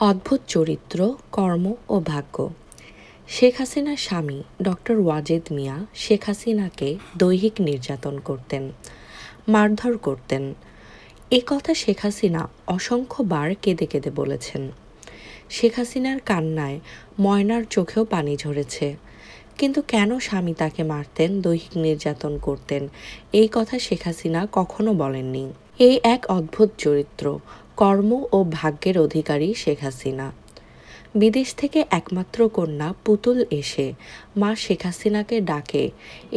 অদ্ভুত চরিত্র, কর্ম ও ভাগ্য। শেখ হাসিনার স্বামী ডক্টর ওয়াজেদ মিয়া শেখ হাসিনাকে দৈহিক নির্যাতন করতেন, মারধর করতেন। এ কথা শেখ হাসিনা অসংখ্যবার কেঁদে কেঁদে বলেছেন। শেখ হাসিনার কান্নায় ময়নার চোখেও পানি ঝরেছে। কিন্তু কেন স্বামী তাকে মারতেন, দৈহিক নির্যাতন করতেন, এই কথা শেখ হাসিনা কখনো বলেননি। এই এক অদ্ভুত চরিত্র কর্ম ও ভাগ্যের অধিকারী শেখ হাসিনা। বিদেশ থেকে একমাত্র কন্যা পুতুল এসে মা শেখ হাসিনাকে ডাকে,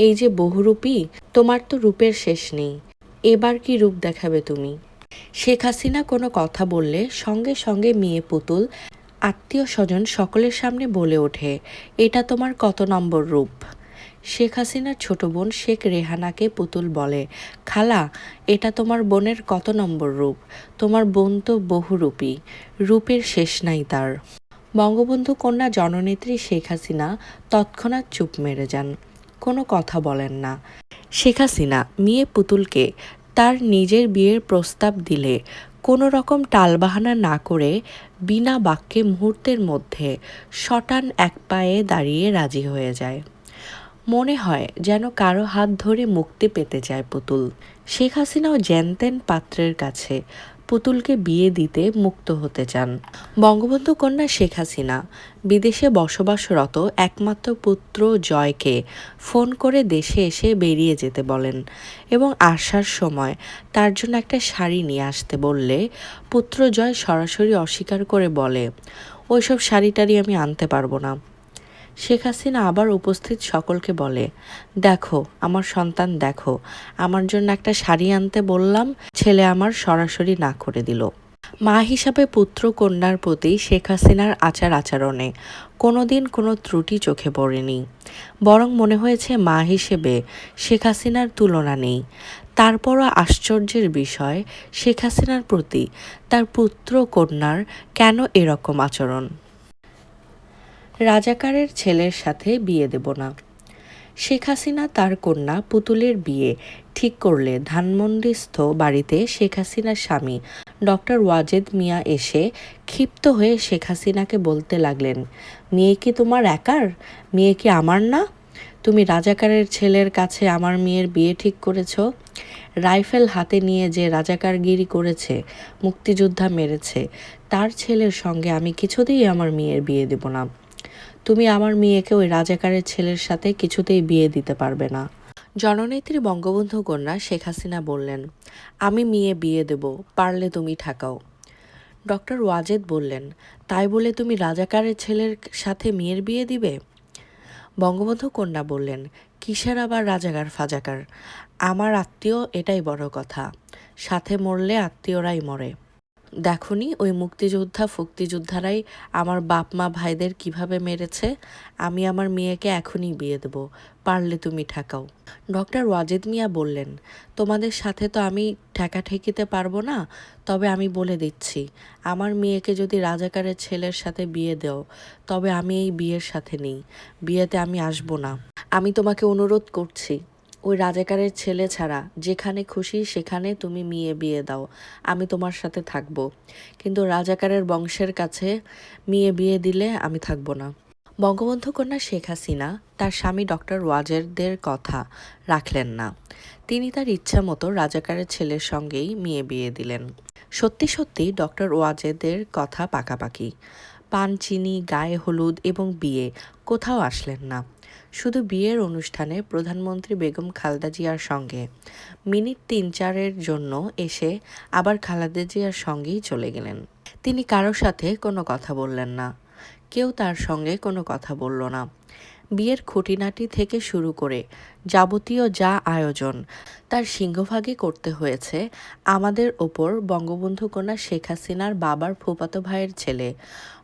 এই যে বহুরূপী, তোমার তো রূপের শেষ নেই, এবার কি রূপ দেখাবে তুমি? শেখ হাসিনা কোনো কথা বললে সঙ্গে সঙ্গে মেয়ে পুতুল, আত্মীয় স্বজন সকলের সামনে বলে ওঠে, এটা তোমার কত নম্বর রূপ? শেখ হাসিনার ছোট বোন শেখ রেহানাকে পুতুল বলে। খালা, এটা তোমার বোনের কত নম্বর রূপ? তোমার বোন তো বহুরূপী। রূপের শেষ নাই তার। বঙ্গবন্ধু কন্যা জননেত্রী শেখ হাসিনা তৎক্ষণাৎ চুপ মেরে যান। কোনো কথা বলেন না। শেখ হাসিনা, মেয়ে পুতুলকে তার নিজের বিয়ের প্রস্তাব দিলে কোনো রকম টালবাহানা না করে বিনা বাক্যে মুহূর্তের মধ্যে শটান এক পায়ে দাঁড়িয়ে রাজি হয়ে যায়। মনে হয় যেন কারও হাত ধরে মুক্তি পেতে চায় পুতুল। শেখ হাসিনাও জ্যানতেন পাত্রের কাছে। পুতুলকে বিয়ে দিতে মুক্ত হতে চান। বঙ্গবন্ধু কন্যা শেখ হাসিনা, বিদেশে বসবাসরত একমাত্র পুত্র জয়কে ফোন করে দেশে এসে বেরিয়ে যেতে বলেন এবং আসার সময় তার জন্য একটা শাড়ি নিয়ে আসতে বললে পুত্র জয় সরাসরি অস্বীকার করে বলে, ওইসব শাড়ি টাড়ি আমি আনতে পারব না। শেখ হাসিনা আবার উপস্থিত সকলকে বলে, দেখো, আমার সন্তান দেখো, আমার জন্য একটা শাড়ি আনতে বললাম, ছেলে আমার সরাসরি না করে দিল। মা হিসাবে পুত্র কন্যার প্রতি শেখ হাসিনার আচার আচরণে কোনোদিন কোনো ত্রুটি চোখে পড়েনি। বরং মনে হয়েছে মা হিসেবে শেখ হাসিনার তুলনা নেই। তারপরও আশ্চর্যের বিষয়, শেখ হাসিনার প্রতি তার পুত্র কন্যার কেন এরকম আচরণ? রাজাকারের ছেলের সাথে বিয়ে দেব না। শেখ হাসিনা তার কন্যা পুতুলের বিয়ে ঠিক করলে ধানমন্ডিস্থ বাড়িতে শেখ হাসিনার স্বামী ডক্টর ওয়াজেদ মিয়া এসে ক্ষিপ্ত হয়ে শেখ হাসিনাকে বলতে লাগলেন, মেয়ে কি তোমার একার? মেয়ে কি আমার না? তুমি রাজাকারের ছেলের কাছে আমার মেয়ের বিয়ে ঠিক করেছ? রাইফেল হাতে নিয়ে যে রাজাকারগিরি করেছে, মুক্তিযোদ্ধা মেরেছে, তার ছেলের সঙ্গে আমি কিছুতেই আমার মেয়ের বিয়ে দেব না। তুমি আমার মেয়েকে ওই রাজাকারের ছেলের সাথে কিছুতেই বিয়ে দিতে পারবে না। জননেত্রী বঙ্গবন্ধু কন্যা শেখ হাসিনা বললেন, আমি মেয়ে বিয়ে দেব, পারলে তুমি ঠাকাও। ডক্টর ওয়াজেদ বললেন, তাই বলে তুমি রাজাকারের ছেলের সাথে মেয়ের বিয়ে দিবে? বঙ্গবন্ধু কন্যা বললেন, কিসের আবার রাজাকার ফাজাকার? আমার আত্মীয় এটাই বড় কথা। সাথে মরলে আত্মীয়রাই মরে। দেখনি, ওই মুক্তিযোদ্ধা, ফক্তিযোদ্ধারাই আমার বাপ মা ভাইদের কীভাবে মেরেছে? আমি আমার মেয়েকে এখনই বিয়ে দেব, পারলে তুমি ঠেকাও। ডক্টর ওয়াজেদ মিয়া বললেন, তোমাদের সাথে তো আমি ঠেকা ঠেকিতে পারব না, তবে আমি বলে দিচ্ছি, আমার মেয়েকে যদি রাজাকারের ছেলের সাথে বিয়ে দেও, তবে আমি এই বিয়ের সাথে নেই, বিয়েতে আমি আসব না। আমি তোমাকে অনুরোধ করছি ওই রাজাকারের ছেলে ছাড়া, যেখানে খুশি সেখানে তুমি মেয়ে বিয়ে দাও, আমি তোমার সাথে থাকব। কিন্তু রাজাকারের বংশের কাছে মেয়ে বিয়ে দিলে আমি থাকব না। বঙ্গবন্ধু কন্যা শেখ হাসিনা তার স্বামী ডক্টর ওয়াজেরদের কথা রাখলেন না। তিনি তার ইচ্ছা মতো রাজাকারের ছেলের সঙ্গেই মেয়ে বিয়ে দিলেন। সত্যি সত্যি ডক্টর ওয়াজেদের কথা পাকাপাকি। পান, চিনি, গায়ে হলুদ এবং বিয়ে কোথাও আসলেন না। শুধু বিয়ের অনুষ্ঠানে প্রধানমন্ত্রী বেগম খালদা জিয়ার সঙ্গে। মিনিট তিন চারের জন্য এসে আবার খালাদা জিয়ার সঙ্গেই চলে গেলেন। তিনি কারোর সাথে কোনো কথা বললেন না। কেউ তার সঙ্গে কোনো কথা বলল না। বিয়ের খুঁটিনাটি থেকে শুরু করে যাবতীয় যা আয়োজন, তার সিংহভাগই করতে হয়েছে আমাদের ওপর বঙ্গবন্ধু কন্যা শেখ হাসিনার বাবার ফুপাতো ভাইয়ের ছেলে।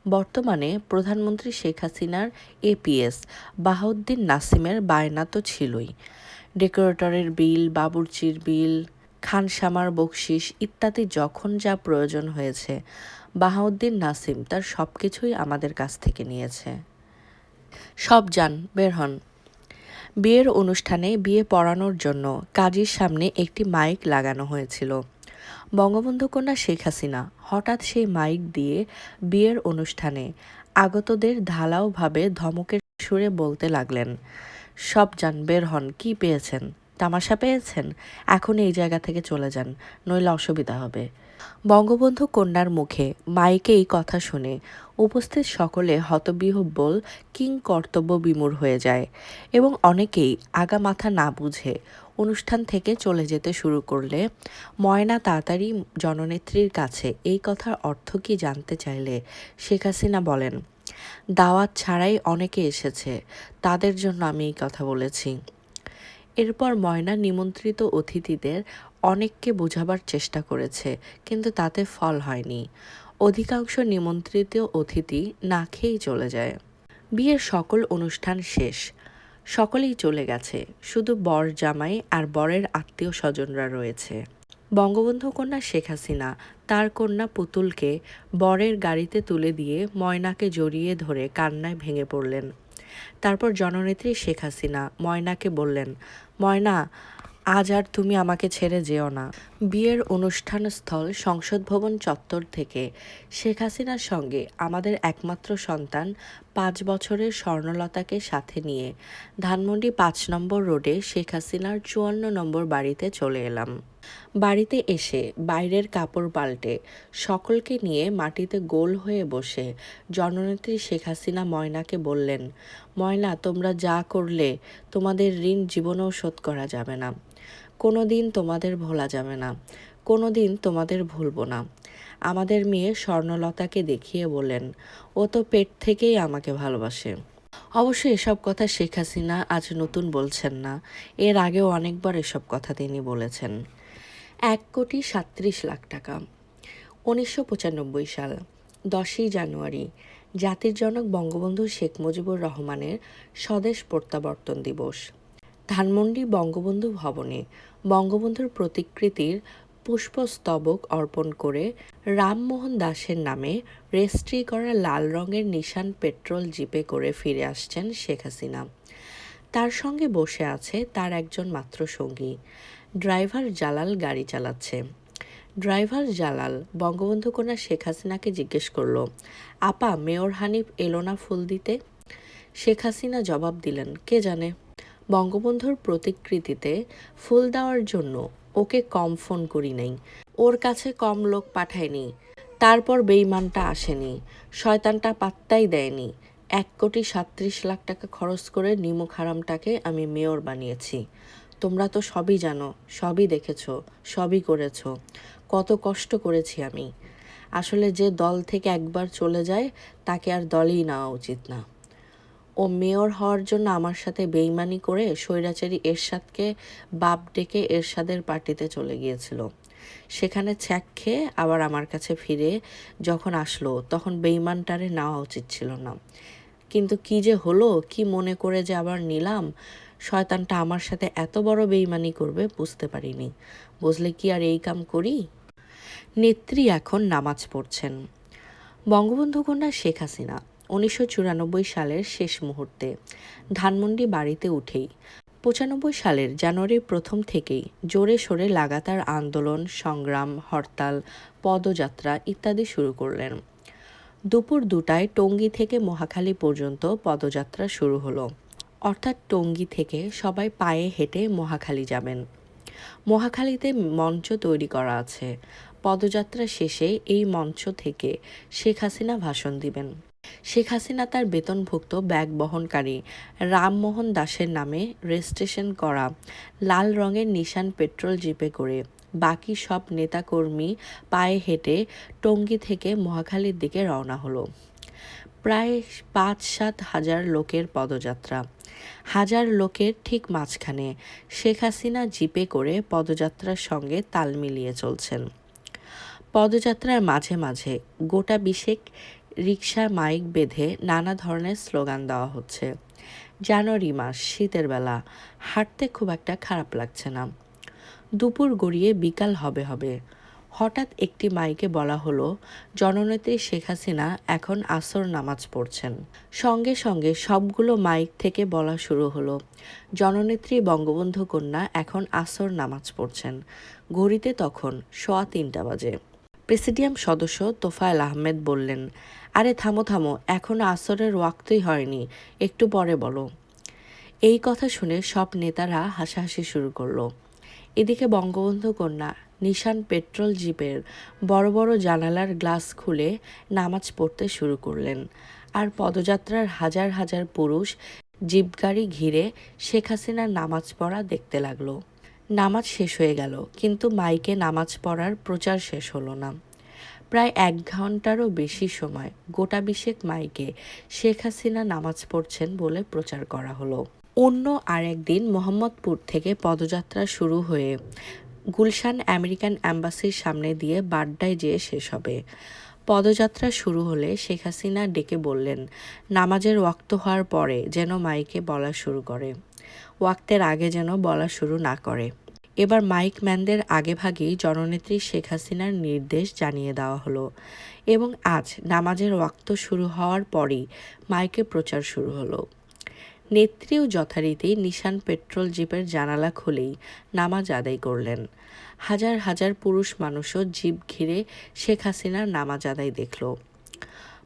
বর্তমানে প্রধানমন্ত্রী শেখ হাসিনার এপিএস বাহাউদ্দিন নাসিমের বায়না তো ছিলই। ডেকোরেটরের বিল, বাবুর্চির বিল খানসামার বকশিস ইত্যাদি যখন যা প্রয়োজন হয়েছে, বাহাউদ্দিন নাসিম তার সব কিছুই আমাদের কাছ থেকে নিয়েছে। সব যান, বের হন। বিয়ের অনুষ্ঠানে বিয়ে পড়ানোর জন্য কাজীর সামনে একটি মাইক লাগানো হয়েছিল। বঙ্গবন্ধু কন্যা শেখ হাসিনা হঠাৎ সেই মাইক দিয়ে বিয়ের অনুষ্ঠানে আগতদের ঢালাওভাবে ধমকের সুরে বলতে লাগলেন, সব যান, বের হন, কি পেয়েছেন? তামাশা পেয়েছেন? এখন এই জায়গা থেকে চলে যান, নইলে অসুবিধা হবে। বঙ্গবন্ধু কন্যার মুখে মাইকে এই কথা শুনে উপস্থিত সকলে হতবিহব্বল কিং কর্তব্য বিমূর হয়ে যায় এবং অনেকেই আগা মাথা না বুঝে অনুষ্ঠান থেকে চলে যেতে শুরু করলে, ময়না তাড়াতাড়ি জননেত্রীর কাছে এই কথার অর্থ কি জানতে চাইলে শেখ হাসিনা বলেন, দাওয়াত ছাড়াই অনেকে এসেছে, তাদের জন্য আমি এই কথা বলেছি। এরপর ময়না নিমন্ত্রিত অতিথিদের অনেককে বোঝাবার চেষ্টা করেছে, কিন্তু তাতে ফল হয়নি। অধিকাংশ নিমন্ত্রিত অতিথি না খেয়েই চলে যায়। বিয়ের সকল অনুষ্ঠান শেষ। সকলেই চলে গেছে। শুধু বর জামাই আর বরের আত্মীয় স্বজনরা রয়েছে। বঙ্গবন্ধু কন্যা শেখ হাসিনা তার কন্যা পুতুলকে বরের গাড়িতে তুলে দিয়ে ময়নাকে জড়িয়ে ধরে কান্নায় ভেঙে পড়লেন। তারপর জননেত্রী শেখ হাসিনা ময়নাকে বললেন, ময়না, আজ আর তুমি আমাকে ছেড়ে যেও না। বিয়ের অনুষ্ঠানস্থল সংসদ ভবন চত্বর থেকে শেখ হাসিনার সঙ্গে আমাদের একমাত্র সন্তান পাঁচ বছরের স্বর্ণলতাকে সাথে নিয়ে ধানমন্ডি পাঁচ নম্বর রোডে শেখ হাসিনার চুয়ান্ন নম্বর বাড়িতে চলে এলাম। বাড়িতে এসে বাইরের কাপড় পাল্টে সকলকে নিয়ে মাটিতে গোল হয়ে বসে জননেত্রী শেখ হাসিনা ময়নাকে বললেন, ময়না, তোমরা যা করলে তোমাদের ঋণ জীবনেও শোধ করা যাবে না। কোনো দিন তোমাদের ভোলা যাবে না কোনো দিন তোমাদের ভুলবো না। আমাদের মেয়ে স্বর্ণলতাকে দেখিয়ে বলেন ও তো পেট থেকেই আমাকে ভালোবাসে। অবশ্য এসব কথা শেখ হাসিনা আজ নতুন বলছেন না, এর আগেও অনেকবার এসব কথা তিনি বলেছেন। এক কোটি সাত্রিশ লাখ টাকা। উনিশশো পঁচানব্বই সাল, দশই জানুয়ারি, জাতির জনক বঙ্গবন্ধু শেখ মুজিবুর রহমানের স্বদেশ প্রত্যাবর্তন দিবস। ধানমন্ডি বঙ্গবন্ধু ভবনে বঙ্গবন্ধুর প্রতিকৃতির পুষ্পস্তবক অর্পণ করে রামমোহন দাসের নামে রেজিস্ট্রি করা লাল রঙের নিশান পেট্রোল জিপে করে ফিরে আসছেন শেখ হাসিনা। তার সঙ্গে বসে আছে তার একজন মাত্র সঙ্গী। ড্রাইভার জালাল গাড়ি চালাচ্ছে। ড্রাইভার জালাল বঙ্গবন্ধু কন্যা শেখ হাসিনাকে জিজ্ঞেস করল, আপা, মেয়র হানিফ এলো না ফুল দিতে? শেখ হাসিনা জবাব দিলেন, কে জানে? বঙ্গবন্ধুর প্রতিকৃতিতে ফুল দেওয়ার জন্য ওকে কম ফোন করি নাই। ওর কাছে কম লোক পাঠায়নি। তারপর বেইমানটা আসেনি। শয়তানটা পাত্তাই দেয়নি। এক কোটি সাত্রিশ লাখ টাকা খরচ করে নিমুখ হারামটাকে আমি মেয়র বানিয়েছি। তোমরা তো সবই জানো, সবই দেখেছ, সবই করেছ। কত কষ্ট করেছি আমি। আসলে যে দল থেকে একবার চলে যায়, তাকে আর দলেই নেওয়া উচিত না। মেয়র হওয়ার জন্য আমার সাথে বেইমানি করে স্বৈরাচারী এরশাদকে বাপ ডেকে এরশাদের পার্টিতে চলে গিয়েছিল। সেখানে ছ্যাক খেয়ে আবার আমার কাছে ফিরে যখন আসলো, তখন বেইমানটারে নেওয়া উচিত ছিল না। কিন্তু কি যে হলো, কি মনে করে যে আবার নিলাম? শয়তানটা আমার সাথে এত বড় বেইমানি করবে বুঝতে পারিনি। বুঝলে কি আর এই কাম করি? নেত্রী এখন নামাজ পড়ছেন। বঙ্গবন্ধু কন্যা শেখ হাসিনা। উনিশশো চুরানব্বই সালের শেষ মুহূর্তে। ধানমন্ডি বাড়িতে উঠেই। পঁচানব্বই সালের জানুয়ারির প্রথম থেকেই জোরে সোরে লাগাতার আন্দোলন, সংগ্রাম, হরতাল, পদযাত্রা ইত্যাদি শুরু করলেন। দুপুর দুটায় টঙ্গী থেকে মহাখালী পর্যন্ত পদযাত্রা শুরু হলো। অর্থাৎ টঙ্গী থেকে সবাই পায়ে হেঁটে মহাখালী যাবেন। মহাখালীতে মঞ্চ তৈরি করা আছে। পদযাত্রা শেষে এই মঞ্চ থেকে শেখ হাসিনা ভাষণ দিবেন। শেখ হাসিনা তার বেতনভুক্ত ব্যাগ বহনকারী রামমোহন দাসের নামে রেজিস্ট্রেশন করা, লাল রঙের নিশান পেট্রোল জিপে করে। বাকি সব নেতাকর্মী পায়ে হেঁটে টঙ্গী থেকে মহাখালীর দিকে রওনা হলো। প্রায় পাঁচ সাত হাজার লোকের পদযাত্রা। হাজার লোকের ঠিক মাঝখানে শেখ হাসিনা জিপে করে পদযাত্রার সঙ্গে তাল মিলিয়ে চলছেন। পদযাত্রার মাঝে মাঝে গোটা বিশেক রিক্সা মাইক বেঁধে নানা ধরনের স্লোগান দেওয়া হচ্ছে। জানুয়ারি মাস, শীতের বেলা। হাঁটতে খুব একটা খারাপ লাগছে না। দুপুর গড়িয়ে বিকাল হবে হবে। হঠাৎ একটি মাইকে বলা হলো, জননেত্রী শেখ হাসিনা এখন আসর নামাজ পড়ছেন। সঙ্গে সঙ্গে সবগুলো মাইক থেকে বলা শুরু হলো, জননেত্রী বঙ্গবন্ধু কন্যা এখন আসর নামাজ পড়ছেন। ঘড়িতে তখন সোয়া তিনটা বাজে। প্রেসিডিয়াম সদস্য তোফায়েল আহমেদ বললেন আরে থামো থামো, এখনও আসরের ওয়াক্তই হয়নি, একটু পরে বলো। এই কথা শুনে সব নেতারা হাসাহাসি শুরু করল। এদিকে বঙ্গবন্ধু কন্যা নিশান পেট্রোল জিপের বড় বড় জানালার গ্লাস খুলে নামাজ পড়তে শুরু করলেন। আর পদযাত্রার হাজার হাজার পুরুষ জিপ গাড়ি ঘিরে শেখ হাসিনার নামাজ পড়া দেখতে লাগল। নামাজ শেষ হয়ে গেল, কিন্তু মাইকে নামাজ পড়ার প্রচার শেষ হলো না। প্রায় এক ঘন্টারও বেশি সময় গোটা বিশেক মাইকে শেখ হাসিনা নামাজ পড়ছেন বলে প্রচার করা হলো। অন্য আরেকদিন মোহাম্মদপুর থেকে পদযাত্রা শুরু হয়ে গুলশান আমেরিকান অ্যাম্বাসির সামনে দিয়ে বাড্ডায় যেয়ে শেষ হবে। পদযাত্রা শুরু হলে শেখ হাসিনা ডেকে বললেন, নামাজের ওয়াক্ত হওয়ার পরে যেন মাইকে বলা শুরু করে। ওয়াক্তের আগে যেন বলা শুরু না করে। এবার মাইক ম্যানদের আগেভাগেই জননেত্রী শেখ হাসিনার নির্দেশ জানিয়ে দেওয়া হলো এবং আজ নামাজের ওয়াক্ত শুরু হওয়ার পরই মাইকে প্রচার শুরু হলো। নেত্রীও যথারীতি নিশান পেট্রোল জিপের জানালা খুলেই নামাজ আদায় করলেন। হাজার হাজার পুরুষ মানুষও জিপ ঘিরে শেখ হাসিনার নামাজ আদায় দেখল।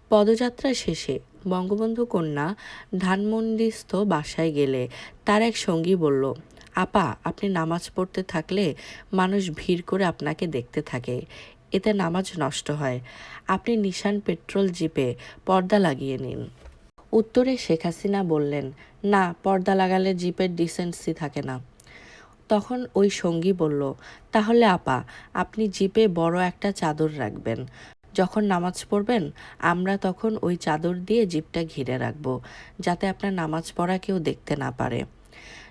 পদযাত্রা শেষে বঙ্গবন্ধু কন্যা ধানমন্ডিস্থ বাসায় গেলে তার এক সঙ্গী বলল আপা, আপনি নামাজ পড়তে থাকলে মানুষ ভিড় করে আপনাকে দেখতে থাকে। এতে নামাজ নষ্ট হয়। আপনি নিশান পেট্রোল জিপে পর্দা লাগিয়ে নিন। উত্তরে শেখ হাসিনা বললেন, না, পর্দা লাগালে জিপের ডিসেন্সি থাকে না। তখন ওই সঙ্গী বলল, তাহলে আপা, আপনি জিপে বড় একটা চাদর রাখবেন। যখন নামাজ পড়বেন, আমরা তখন ওই চাদর দিয়ে জিপটা ঘিরে রাখব, যাতে আপনার নামাজ পড়া কেউ দেখতে না পারে।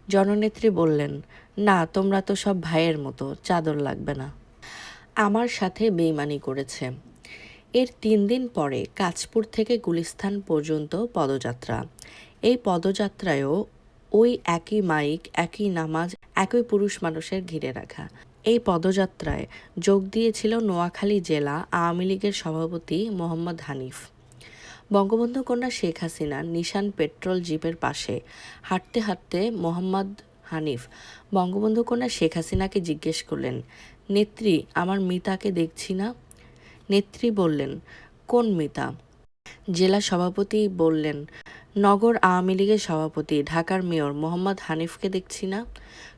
জননেত্রী বললেন, না, তোমরা তো সব ভাইয়ের মতো, চাদর লাগবে না। আমার সাথে বেইমানি করেছে। এর তিন দিন পরে কাঁচপুর থেকে গুলিস্থান পর্যন্ত পদযাত্রা। এই পদযাত্রায়ও ওই একই মাইক, একই নামাজ, একই পুরুষ মানুষের ঘিরে রাখা। এই পদযাত্রায় যোগ দিয়েছিল নোয়াখালী জেলা আওয়ামী লীগের সভাপতি মোহাম্মদ হানিফ। বঙ্গবন্ধু কন্যা শেখ হাসিনা নিশান পেট্রোল জিপের পাশে হাঁটতে হাঁটতে মোহাম্মদ হানিফ বঙ্গবন্ধু কন্যা শেখ হাসিনাকে জিজ্ঞেস করলেন, নেত্রী, আমার মিতাকে দেখছি না? নেত্রী বললেন, কোন মিতা? জেলা সভাপতি বললেন, নগর আওয়ামী লীগের সভাপতি, ঢাকার মেয়র মোহাম্মদ হানিফকে দেখছি না।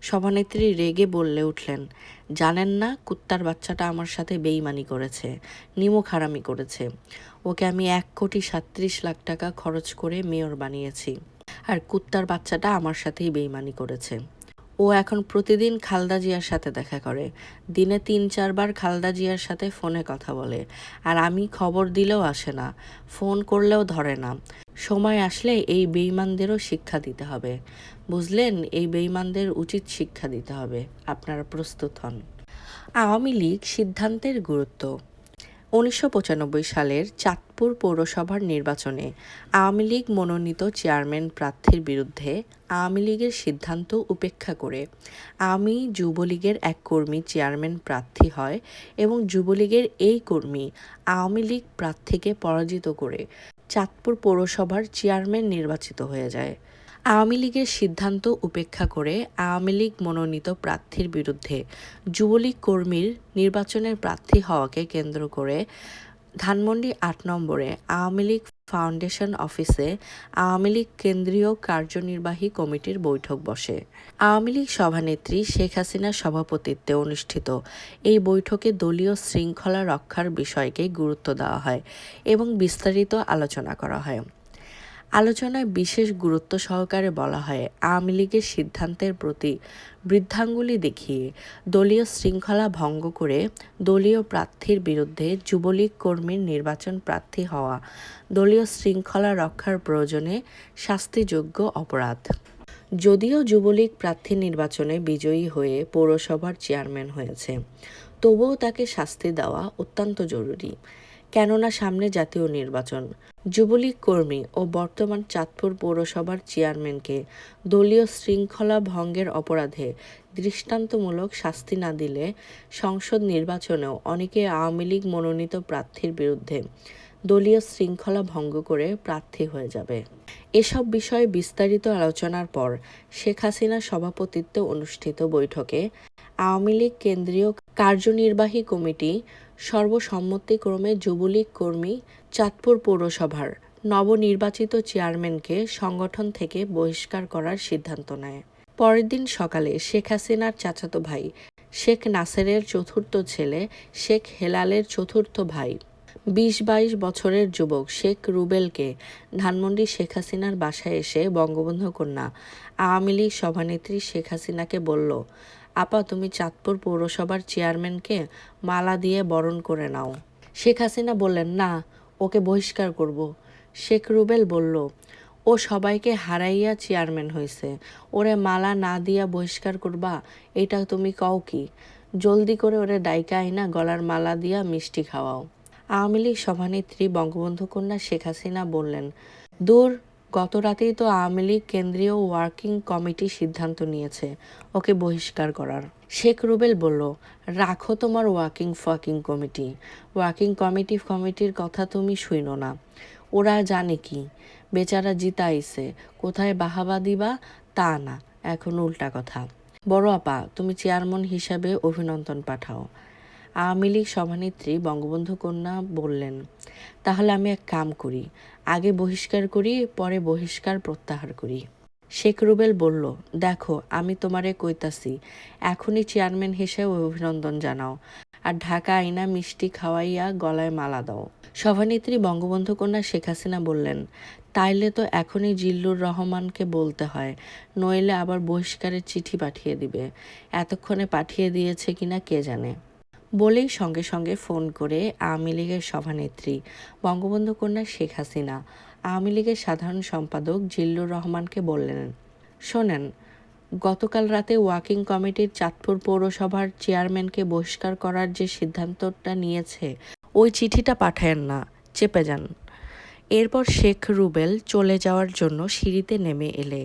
সভানেত্রী রেগে বললে উঠলেন, জানেন না, কুত্তার বাচ্চাটা আমার সাথে বেইমানি করেছে নিমক হারামি করেছে। ওকে আমি এক কোটি সাত্রিশ লাখ টাকা খরচ করে মেয়র বানিয়েছি। আর কুত্তার বাচ্চাটা আমার সাথেই বেইমানি করেছে। ও এখন প্রতিদিন খালদা জিয়ার সাথে দেখা করে। দিনে তিন, চারবার খালদা জিয়ার সাথে ফোনে কথা বলে। আর আমি খবর দিলেও আসে না, ফোন করলেও ধরে না। সময় আসলে এই বেইমানদেরও শিক্ষা দিতে হবে। বুঝলেন, এই বেইমানদের উচিত শিক্ষা দিতে হবে। আপনারা প্রস্তুত হন। আওয়ামী লীগ সিদ্ধান্তের গুরুত্ব। উনিশশো পঁচানব্বই সালের চাঁদপুর পৌরসভার নির্বাচনে আওয়ামী লীগ মনোনীত চেয়ারম্যান প্রার্থীর বিরুদ্ধে আওয়ামী লীগের সিদ্ধান্ত উপেক্ষা করে। আমি যুবলীগের এক কর্মী চেয়ারম্যান প্রার্থী হয় এবং যুবলীগের এই কর্মী আওয়ামী লীগ প্রার্থীকে পরাজিত করে চাঁদপুর পৌরসভার চেয়ারম্যান নির্বাচিত হয়ে যায়। আওয়ামী লীগের সিদ্ধান্ত উপেক্ষা করে আওয়ামী লীগ মনোনীত প্রার্থীর বিরুদ্ধে যুবলীগ কর্মীর নির্বাচনের প্রার্থী হওয়াকে কেন্দ্র করে ধানমন্ডি আট নম্বরে আওয়ামী লীগ ফাউন্ডেশন অফিসে আওয়ামী লীগ কেন্দ্রীয় কার্যনির্বাহী কমিটির বৈঠক বসে। আওয়ামী লীগ সভানেত্রী শেখ হাসিনার সভাপতিত্বে অনুষ্ঠিত এই বৈঠকে দলীয় শৃঙ্খলা রক্ষার বিষয়কে গুরুত্ব দেওয়া হয় এবং বিস্তারিত আলোচনা করা হয়। আলোচনায় বিশেষ গুরুত্ব সহকারে বলা হয়, আওয়ামী লীগের সিদ্ধান্তের প্রতি বৃদ্ধাঙ্গুলি দেখিয়ে দলীয় শৃঙ্খলা ভঙ্গ করে দলীয় প্রার্থীর বিরুদ্ধে যুবলীগ কর্মীর নির্বাচন প্রার্থী হওয়া, দলীয় শৃঙ্খলা রক্ষার প্রয়োজনে শাস্তিযোগ্য অপরাধ। যদিও যুবলীগ প্রার্থী নির্বাচনে বিজয়ী হয়ে পৌরসভার চেয়ারম্যান হয়েছে, তবুও তাকে শাস্তি দেওয়া অত্যন্ত জরুরি। কেননা সামনে জাতীয় নির্বাচন। যুবলীগ কর্মী ও বর্তমান চাঁদপুর পৌরসভার চেয়ারম্যানকে দলীয় শৃঙ্খলা ভঙ্গের অপরাধে দৃষ্টান্তমূলক শাস্তি না দিলে সংসদ নির্বাচনেও অনেকে আওয়ামী লীগ মনোনীত প্রার্থীর বিরুদ্ধে দলীয় শৃঙ্খলা ভঙ্গ করে প্রার্থী হয়ে যাবে। এসব বিষয়ে বিস্তারিত আলোচনার পর শেখ হাসিনার সভাপতিত্বে অনুষ্ঠিত বৈঠকে আওয়ামী লীগ কেন্দ্রীয় কার্যনির্বাহী কমিটি সর্বসম্মতিক্রমে যুবলীগ কর্মী চাঁদপুর পৌরসভার নবনির্বাচিত চেয়ারম্যানকে সংগঠন থেকে বহিষ্কার করার সিদ্ধান্ত নেয়। পরের দিন সকালে শেখ হাসিনার চাচাতো ভাই শেখ নাসেরের চতুর্থ ছেলে শেখ হেলালের চতুর্থ ভাই বিশ বাইশ বছরের যুবক শেখ রুবেলকে ধানমন্ডি শেখ হাসিনার বাসায় এসে বঙ্গবন্ধু কন্যা আওয়ামী লীগ সভানেত্রী শেখ হাসিনাকে বলল, আপা, তুমি চাঁদপুর পৌরসভার চেয়ারম্যানকে মালা দিয়ে বরণ করে নাও। শেখ হাসিনা বললেন, না, ওকে বহিষ্কার করব। শেখ রুবেল বলল, ও সবাইকে হারাইয়া চেয়ারম্যান হয়েছে। ওরে মালা না দিয়া বহিষ্কার করবা, এটা তুমি কও কি? জলদি করে ওরে ডাইকা আইনা গলার মালা দিয়া মিষ্টি খাওয়াও। আওয়ামী লীগ সভানেত্রী বঙ্গবন্ধু কন্যা শেখ হাসিনা বললেন, দূর, গত রাতেই তো আওয়ামী লীগ কেন্দ্রীয় ওয়ার্কিং কমিটি সিদ্ধান্ত নিয়েছে, ওকে বহিষ্কার করার। শেখ রুবেল বলল, রাখো তোমার working fucking committee. Working committee কমিটির কথা তুমি শুইনো না। ওরা জানে কি, বেচারা জিতাইছে, কোথায় বাহাবা দিবা তা না, এখন উল্টা কথা। বড় আপা, তুমি চেয়ারম্যান হিসাবে অভিনন্দন পাঠাও। আওয়ামী লীগ সভানেত্রী বঙ্গবন্ধু কন্যা বললেন, তাহলে আমি এক কাম করি, আগে বহিষ্কার করি, পরে বহিষ্কার প্রত্যাহার করি। শেখ রুবেল বলল, দেখো, আমি তোমারে কইতাছি, এখনই চেয়ারম্যান হিসেবে অভিনন্দন জানাও, আর ঢাকা আইনা মিষ্টি খাওয়াইয়া গলায় মালা দাও। সভানেত্রী বঙ্গবন্ধু কন্যা শেখ হাসিনা বললেন, তাইলে তো এখনই জিল্লুর রহমানকে বলতে হয়, নইলে আবার বহিষ্কারের চিঠি পাঠিয়ে দিবে। এতক্ষণে পাঠিয়ে দিয়েছে কিনা কে জানে? বলেই সঙ্গে সঙ্গে ফোন করে আওয়ামী লীগের সভানেত্রী বঙ্গবন্ধু কন্যা শেখ হাসিনা। আওয়ামী লীগের সাধারণ সম্পাদক জিল্লুর রহমানকে বললেন, শোনেন, গতকাল রাতে ওয়াকিং কমিটির চাঁদপুর পৌরসভার চেয়ারম্যানকে বহিষ্কার করার যে সিদ্ধান্তটা নিয়েছে, ওই চিঠিটা পাঠায়েন না, চেপে যান। এরপর শেখ রুবেল চলে যাওয়ার জন্য সিঁড়িতে নেমে এলে।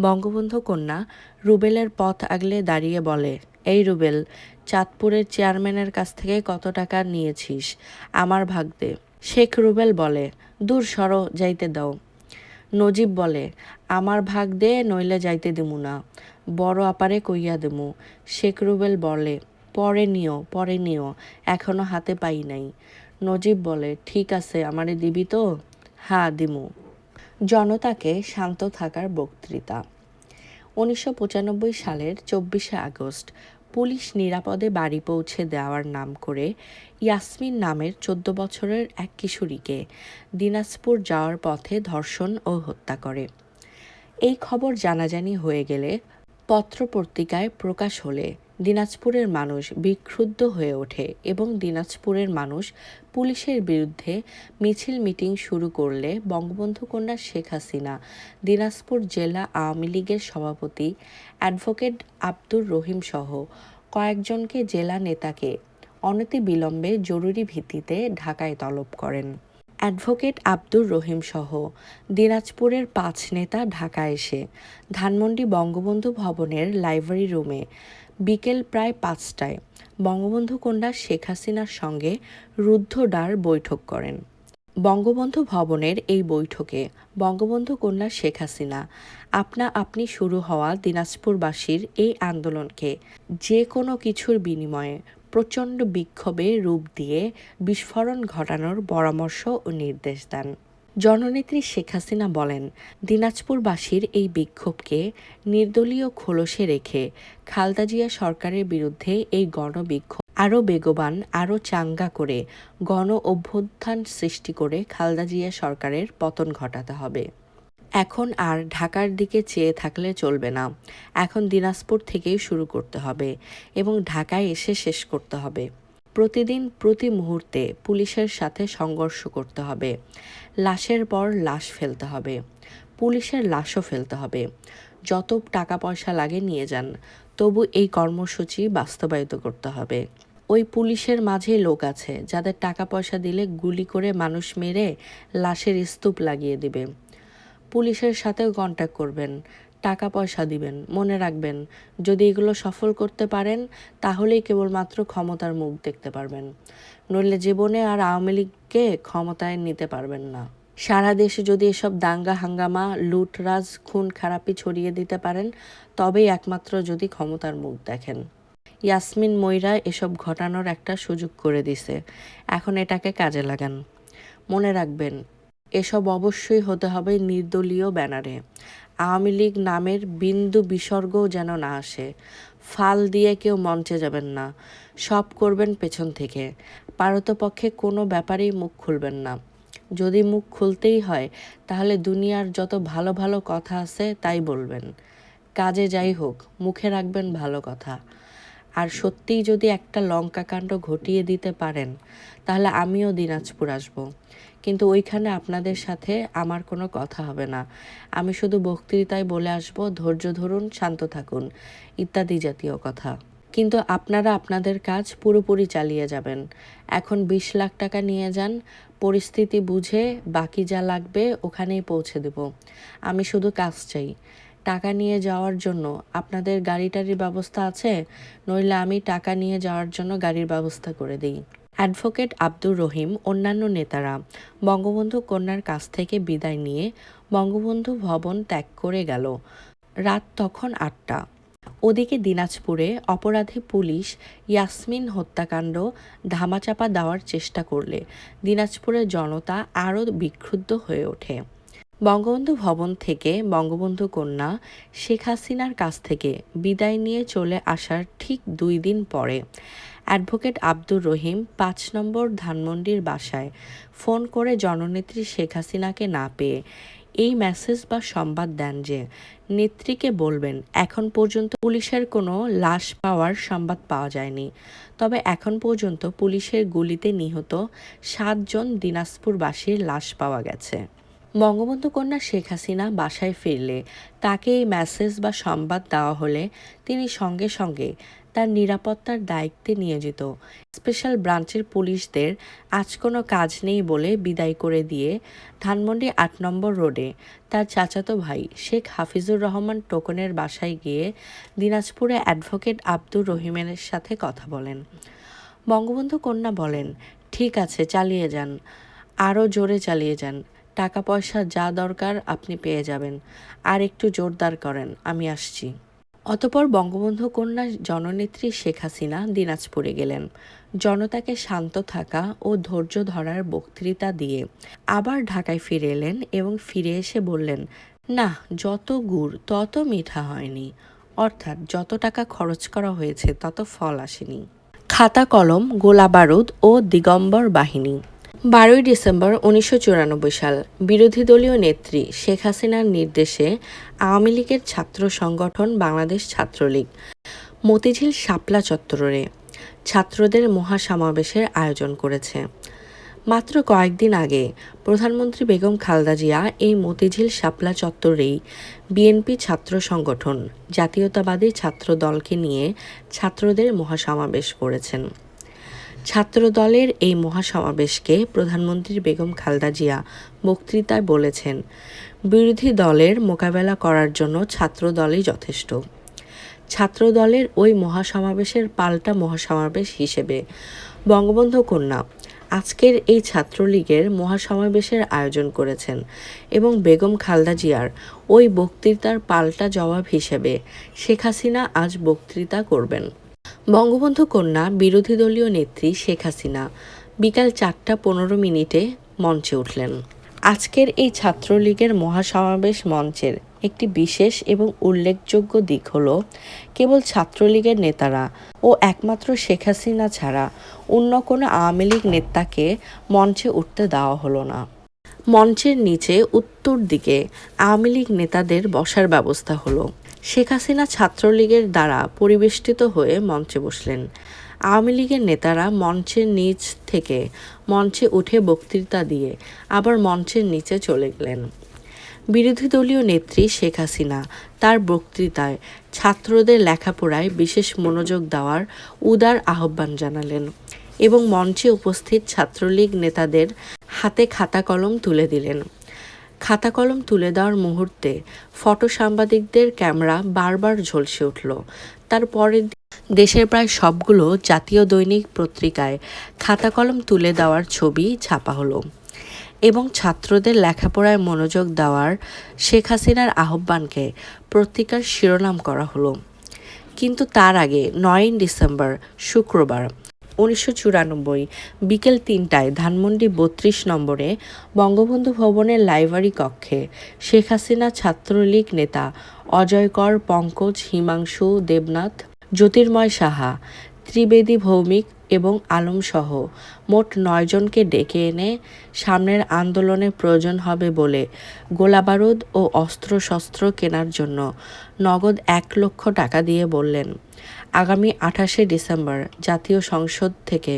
বঙ্গবন্ধু কন্যা রুবেলের পথ আগলে দাঁড়িয়ে বলে, এই রুবেল চাঁদপুরের চেয়ারম্যানের কাছ থেকে কত টাকা নিয়েছিস? আমার ভাগ দে শেখ রুবেল বলে, দূর সরো, যাইতে দাও। নজিব বলে, আমার ভাগ দে নইলে যাইতে দিমু না। বড় আপারে কইয়া দিমু। শেখ রুবেল বলে, পরে নিও পরে নিও, এখনও হাতে পাই নাই। নজিব বলে, ঠিক আছে, আমারে দিবি তো? হ্যাঁ দিমু। জনতাকে শান্ত থাকার বক্তৃতা। উনিশশো পঁচানব্বই সালের চব্বিশে আগস্ট পুলিশ নিরাপদে বাড়ি পৌঁছে দেওয়ার নাম করে ইয়াসমিন নামের চোদ্দ বছরের এক কিশোরীকে দিনাজপুর যাওয়ার পথে ধর্ষণ ও হত্যা করে। এই খবর জানাজানি হয়ে গেলে পত্রপত্রিকায় প্রকাশ হলে দিনাজপুরের মানুষ বিক্ষুব্ধ হয়ে ওঠে এবং দিনাজপুরের মানুষ পুলিশের বিরুদ্ধে মিছিল মিটিং শুরু করলে বঙ্গবন্ধু কন্যা শেখ হাসিনা, দিনাজপুর জেলা আওয়ামী লীগের সভাপতি অ্যাডভোকেট আব্দুর রহিম সহ কয়েকজনকে জেলা নেতাকে অনতি বিলম্বে জরুরি ভিত্তিতে ঢাকায় তলব করেন। অ্যাডভোকেট আব্দুর রহিম সহ দিনাজপুরের পাঁচ নেতা ঢাকা এসে ধানমন্ডি বঙ্গবন্ধু ভবনের লাইব্রেরি রুমে বিকেল প্রায় পাঁচটায় বঙ্গবন্ধু কন্যা শেখ হাসিনার সঙ্গে রুদ্ধদ্বার বৈঠক করেন। বঙ্গবন্ধু ভবনের এই বৈঠকে বঙ্গবন্ধু কন্যা শেখ হাসিনা, আপনা আপনি শুরু হওয়া দিনাজপুরবাসীর এই আন্দোলনকে যে কোনো কিছুর বিনিময়ে প্রচণ্ড বিক্ষোভে রূপ দিয়ে বিস্ফোরণ ঘটানোর পরামর্শ ও নির্দেশ দেন। জননেত্রী শেখ হাসিনা বলেন, দিনাজপুরবাসীর এই বিক্ষোভকে নির্দলীয় খোলসে রেখে খালদা জিয়া সরকারের বিরুদ্ধে এই গণবিক্ষোভ আরও বেগবান, আরও চাঙ্গা করে গণ অভ্যুত্থান সৃষ্টি করে খালদা জিয়া সরকারের পতন ঘটাতে হবে। এখন আর ঢাকার দিকে চেয়ে থাকলে চলবে না। এখন দিনাজপুর থেকেই শুরু করতে হবে এবং ঢাকায় এসে শেষ করতে হবে। প্রতিদিন প্রতি মুহূর্তে পুলিশের সাথে সংঘর্ষ করতে হবে। লাশের পর লাশ ফেলতে হবে। পুলিশের লাশও ফেলতে হবে। যত টাকা পয়সা লাগে নিয়ে যান, তবু এই কর্মসূচি বাস্তবায়িত করতে হবে। ওই পুলিশের মাঝে লোক আছে, যাদের টাকা পয়সা দিলে গুলি করে মানুষ মেরে লাশের স্তূপ লাগিয়ে দিবে। পুলিশের সাথেও কন্ট্যাক্ট করবেন। টাকা পয়সা দিবেন, মনে রাখবেন। যদি এগুলো সফল করতে পারেন, তাহলেই কেবলমাত্র ক্ষমতার মুখ দেখতে পারবেন। নইলে জীবনে আর আওয়ামী লীগকে ক্ষমতায় নিতে পারবেন না। সারা দেশে যদি এসব দাঙ্গা, হাঙ্গামা লুটরাজ খুন, খারাপি ছড়িয়ে দিতে পারেন, তবেই একমাত্র যদি ক্ষমতার মুখ দেখেন। ইয়াসমিন ময়রা এসব ঘটানোর একটা সুযোগ করে দিছে। এখন এটাকে কাজে লাগান। মনে রাখবেন, এসব অবশ্যই হতে হবে নির্দলীয় ব্যানারে। আওয়ামী লীগ নামের বিন্দু বিসর্গও যেন না আসে। ফাল দিয়ে কেউ মঞ্চে যাবেন না। সব করবেন পেছন থেকে। পারতপক্ষে কোনো ব্যাপারেই মুখ খুলবেন না। যদি মুখ খুলতেই হয়, তাহলে দুনিয়ার যত ভালো ভালো কথা আছে তাই বলবেন। কাজে যাই হোক, মুখে রাখবেন ভালো কথা। আর সত্যিই যদি একটা লঙ্কা কাণ্ড ঘটিয়ে দিতে পারেন, তাহলে আমিও দিনাজপুর আসব। কিন্তু ওইখানে আপনাদের সাথে আমার কোনো কথা হবে না। আমি শুধু বক্তৃতায় বলে আসব, ধৈর্য ধরুন, শান্ত থাকুন, ইত্যাদি জাতীয় কথা। কিন্তু আপনারা আপনাদের কাজ পুরোপুরি চালিয়ে যাবেন। এখন বিশ লাখ টাকা নিয়ে যান, পরিস্থিতি বুঝে বাকি যা লাগবে ওখানেই পৌঁছে দেব। আমি শুধু কাজ চাই। টাকা নিয়ে যাওয়ার জন্য আপনাদের গাড়ি টাড়ির ব্যবস্থা আছে, নইলে আমি টাকা নিয়ে যাওয়ার জন্য গাড়ির ব্যবস্থা করে দিই। অ্যাডভোকেট আব্দুর রহিম, অন্যান্য নেতারা, বঙ্গবন্ধু কন্যার কাছ থেকে বিদায় নিয়ে বঙ্গবন্ধু ভবন ত্যাগ করে গেল। রাত তখন আটটা। ওদিকে দিনাজপুরে অপরাধী পুলিশ ইয়াসমিন হত্যাকাণ্ড ধামাচাপা দেওয়ার চেষ্টা করলে। দিনাজপুরের জনতা আরও বিক্ষুব্ধ হয়ে ওঠে। বঙ্গবন্ধু ভবন থেকে বঙ্গবন্ধু কন্যা শেখ হাসিনার কাছ থেকে বিদায় নিয়ে চলে আসার ঠিক দুই দিন পরে অ্যাডভোকেট আব্দুর রহিম পাঁচ নম্বর ধানমন্ডির বাসায় ফোন করে জননেত্রী শেখ হাসিনাকে না পেয়ে এই মেসেজ বা সংবাদ দেন যে, নেত্রীকে বলবেন, এখন পর্যন্ত পুলিশের কোনো লাশ পাওয়ার সংবাদ পাওয়া যায়নি। তবে এখন পর্যন্ত পুলিশের গুলিতে নিহত সাতজন দিনাজপুরবাসীর লাশ পাওয়া গেছে। বঙ্গবন্ধু কন্যা শেখ হাসিনা বাসায় ফিরলে, তাকে এই মেসেজ বা সংবাদ দেওয়া হলে তিনি সঙ্গে সঙ্গে তার নিরাপত্তার দায়িত্বে নিয়োজিত স্পেশাল ব্রাঞ্চের পুলিশদের আজ কোনো কাজ নেই বলে বিদায় করে দিয়ে ধানমন্ডি আট নম্বর রোডে তার চাচাতো ভাই শেখ হাফিজুর রহমান টোকনের বাসায় গিয়ে দিনাজপুরে অ্যাডভোকেট আব্দুর রহিমের সাথে কথা বলেন। বঙ্গবন্ধু কন্যা বলেন, ঠিক আছে, চালিয়ে যান। আরও জোরে চালিয়ে যান। টাকা পয়সা যা দরকার আপনি পেয়ে যাবেন। আর একটু জোরদার করেন, আমি আসছি। অতপর বঙ্গবন্ধু কন্যা জননেত্রী শেখ হাসিনা দিনাজপুরে গেলেন। জনতাকে শান্ত থাকা ও ধৈর্য ধরার বক্তৃতা দিয়ে আবার ঢাকায় ফিরে এলেন এবং ফিরে এসে বললেন, না, যত গুড়, তত মিঠা হয়নি। অর্থাৎ যত টাকা খরচ করা হয়েছে, তত ফল আসেনি। খাতা, কলম, গোলা বারুদ ও দিগম্বর বাহিনী বারোই ডিসেম্বর উনিশশো চুরানব্বই সাল বিরোধী দলীয় নেত্রী শেখ হাসিনার নির্দেশে আওয়ামী লীগের ছাত্র সংগঠন বাংলাদেশ ছাত্রলীগ, মতিঝিল শাপলা চত্বরে ছাত্রদের মহাসমাবেশের আয়োজন করেছে। মাত্র কয়েকদিন আগে প্রধানমন্ত্রী বেগম খালদা জিয়া এই মতিঝিল শাপলা চত্বরেই বিএনপি ছাত্র সংগঠন জাতীয়তাবাদী ছাত্র দলকে নিয়ে ছাত্রদের মহাসমাবেশ করেছেন। ছাত্রদলের এই মহাসমাবেশকে প্রধানমন্ত্রী বেগম খালদা জিয়া বক্তৃতায় বলেছেন, বিরোধী দলের মোকাবেলা করার জন্য ছাত্রদলই যথেষ্ট। ছাত্রদলের ওই মহাসমাবেশের পাল্টা মহাসমাবেশ হিসেবে বঙ্গবন্ধু কন্যা আজকের এই ছাত্রলীগের মহাসমাবেশের আয়োজন করেছেন এবং বেগম খালদা জিয়ার ওই বক্তৃতার পাল্টা জবাব হিসেবে শেখ হাসিনা আজ বক্তৃতা করবেন। বঙ্গবন্ধু কন্যা বিরোধী দলীয় নেত্রী শেখ হাসিনা বিকাল চারটা পনেরো মিনিটে মঞ্চে উঠলেন। আজকের এই ছাত্রলীগের মহাসমাবেশ মঞ্চের একটি বিশেষ এবং উল্লেখযোগ্য দিক হল, কেবল ছাত্রলীগের নেতারা ও একমাত্র শেখ হাসিনা ছাড়া অন্য কোনো আওয়ামী লীগ নেতাকে মঞ্চে উঠতে দেওয়া হলো না। মঞ্চের নিচে উত্তর দিকে আওয়ামী লীগ নেতাদের বসার ব্যবস্থা হলো। শেখ হাসিনা ছাত্রলীগের দ্বারা পরিবেষ্টিত হয়ে মঞ্চে বসলেন। আওয়ামী লীগের নেতারা মঞ্চের নিচ থেকে মঞ্চে উঠে বক্তৃতা দিয়ে আবার মঞ্চের নিচে চলে গেলেন। বিরোধী দলীয় নেত্রী শেখ হাসিনা তার বক্তৃতায় ছাত্রদের লেখাপড়ায় বিশেষ মনোযোগ দেওয়ার উদার আহ্বান জানালেন এবং মঞ্চে উপস্থিত ছাত্রলীগ নেতাদের হাতে খাতা কলম তুলে দিলেন। খাতা কলম তুলে দেওয়ার মুহূর্তে ফটো সাংবাদিকদের ক্যামেরা বারবার ঝলসে উঠল। তার পরের দেশের প্রায় সবগুলো জাতীয় দৈনিক পত্রিকায় খাতা কলম তুলে দেওয়ার ছবি ছাপা হলো এবং ছাত্রদের লেখাপড়ায় মনোযোগ দেওয়ার শেখ হাসিনার আহ্বানকে পত্রিকার শিরোনাম করা হলো। কিন্তু তার আগে নয়ই ডিসেম্বর, শুক্রবার উনিশশো চুরানব্বই, বিকেল তিনটায় ধানমন্ডি বত্রিশ নম্বরে বঙ্গবন্ধু ভবনের লাইব্রেরি কক্ষে শেখ হাসিনা ছাত্রলীগ নেতা অজয় কর পঙ্কজ, হিমাংশু, দেবনাথ, জ্যোতির্ময় সাহা, ত্রিবেদী ভৌমিক এবং আলমসহ মোট নয়জনকে ডেকে এনে সামনের আন্দোলনে প্রয়োজন হবে বলে গোলাবারুদ ও অস্ত্রশস্ত্র কেনার জন্য নগদ এক লক্ষ টাকা দিয়ে বললেন। আগামী আঠাশে ডিসেম্বর জাতীয় সংসদ থেকে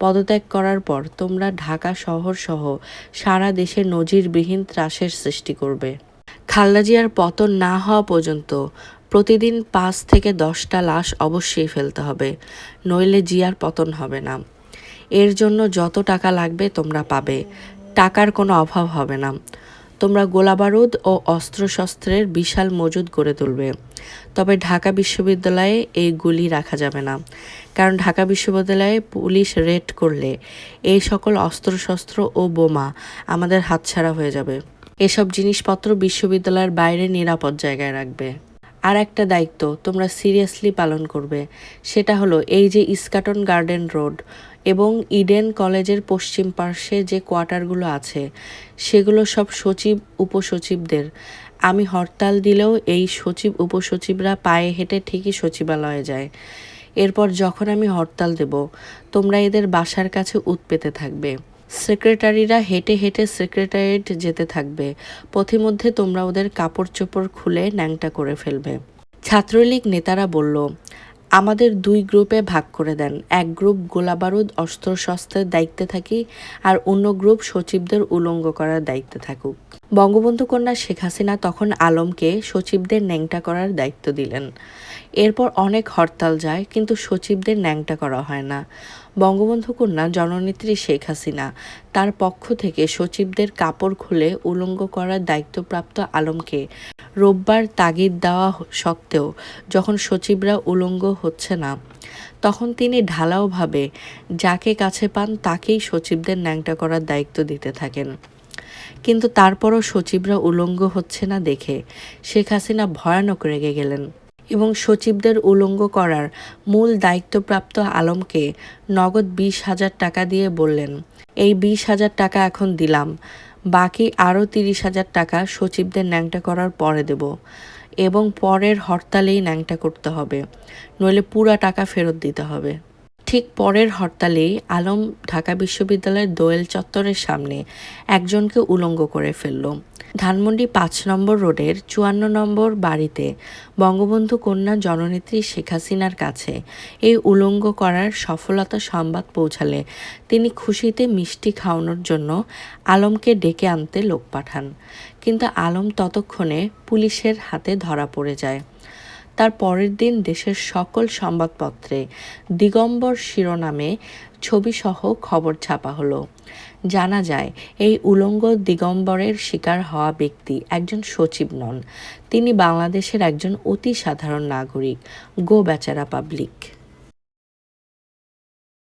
পদত্যাগ করার পর তোমরা ঢাকা শহর সহ সারা দেশে নজিরবিহীন ত্রাসের সৃষ্টি করবে। খালেদা জিয়ার পতন না হওয়া পর্যন্ত প্রতিদিন পাঁচ থেকে দশটা লাশ অবশ্যই ফেলতে হবে, নইলে জিয়ার পতন হবে না। এর জন্য যত টাকা লাগবে তোমরা পাবে, টাকার কোনো অভাব হবে না। তোমরা গোলাবারুদ ও অস্ত্রশস্ত্রের বিশাল মজুদ গড়ে তুলবে। তবে ঢাকা বিশ্ববিদ্যালয়ে এই গুলি রাখা যাবে না। কারণ ঢাকা বিশ্ববিদ্যালয়ে পুলিশ রেড করলে এই সকল অস্ত্রশস্ত্র ও বোমা আমাদের হাতছাড়া হয়ে যাবে। এসব জিনিসপত্র বিশ্ববিদ্যালয়ের বাইরে নিরাপদ জায়গায় রাখবে। আর একটা দায়িত্ব তোমরা সিরিয়াসলি পালন করবে, সেটা হলো এই যে ইস্কাটন গার্ডেন রোড এবং ইডেন কলেজের পশ্চিম পার্শ্বে যে কোয়ার্টারগুলো আছে, সেগুলো সব সচিব উপসচিবদের। আমি হরতাল দিলেও এই সচিব উপসচিবরা পায়ে হেঁটে ঠিকই সচিবালয়ে যায়। এরপর যখন আমি হরতাল দেব, তোমরা এদের বাসার কাছে উৎপেতে থাকবে। সেক্রেটারিরা হেঁটে হেঁটে সেক্রেটারিয়েট যেতে থাকবে। পথিমধ্যে তোমরা ওদের কাপড় চোপড় খুলে ন্যাংটা করে ফেলবে। ছাত্রলীগ নেতারা বলল আমাদের দুই গ্রুপে ভাগ করে দেন। এক গ্রুপ গোলাবারুদ, অস্ত্রশস্ত্রের দায়িত্বে থাকি, আর অন্য গ্রুপ সচিবদের উলঙ্গ করার দায়িত্বে থাকুক। বঙ্গবন্ধু কন্যা শেখ হাসিনা তখন আলমকে সচিবদের ন্যাংটা করার দায়িত্ব দিলেন। এরপর অনেক হরতাল যায়, কিন্তু সচিবদের ন্যাংটা করা হয় না। বঙ্গবন্ধু কন্যা জননেত্রী শেখ হাসিনা তার পক্ষ থেকে সচিবদের কাপড় খুলে উলঙ্গ করার দায়িত্বপ্রাপ্ত আলমকে রোববার তাগিদ দেওয়া সত্ত্বেও যখন সচিবরা উলঙ্গ হচ্ছে না, তখন তিনি ঢালাওভাবে যাকে কাছে পান তাকেই সচিবদের ন্যাংটা করার দায়িত্ব দিতে থাকেন। কিন্তু তারপরও সচিবরা উলঙ্গ হচ্ছে না দেখে শেখ হাসিনা ভয়ানক রেগে গেলেন। এবং সচিবদের উলঙ্গ করার মূল দায়িত্বপ্রাপ্ত আলমকে নগদ বিশ হাজার টাকা দিয়ে বললেন, এই বিশ হাজার টাকা এখন দিলাম, বাকি আরও তিরিশ হাজার টাকা সচিবদের ন্যাংটা করার পরে দেব এবং পরের হরতালেই ন্যাংটা করতে হবে, নইলে পুরা টাকা ফেরত দিতে হবে। ঠিক পরের হরতালেই আলম ঢাকা বিশ্ববিদ্যালয়ের দোয়েল চত্বরের সামনে একজনকে উলঙ্গ করে ফেলল। ধানমন্ডি পাঁচ নম্বর রোডের চুয়ান্ন নম্বর বাড়িতে বঙ্গবন্ধু কন্যা জননেত্রী শেখ হাসিনার কাছে এই উলঙ্গ করার সফলতা সংবাদ পৌঁছালে তিনি খুশিতে মিষ্টি খাওয়ানোর জন্য আলমকে ডেকে আনতে লোক পাঠান। কিন্তু আলম ততক্ষণে পুলিশের হাতে ধরা পড়ে যায়। তার পরের দিন দেশের সকল সংবাদপত্রে দিগম্বর শিরোনামে ছবিসহ খবর ছাপা হলো। জানা যায়, এই উলঙ্গ দিগম্বরের শিকার হওয়া ব্যক্তি একজন সচিব নন। তিনি বাংলাদেশের একজন অতি সাধারণ নাগরিক গো বেচারা পাবলিক।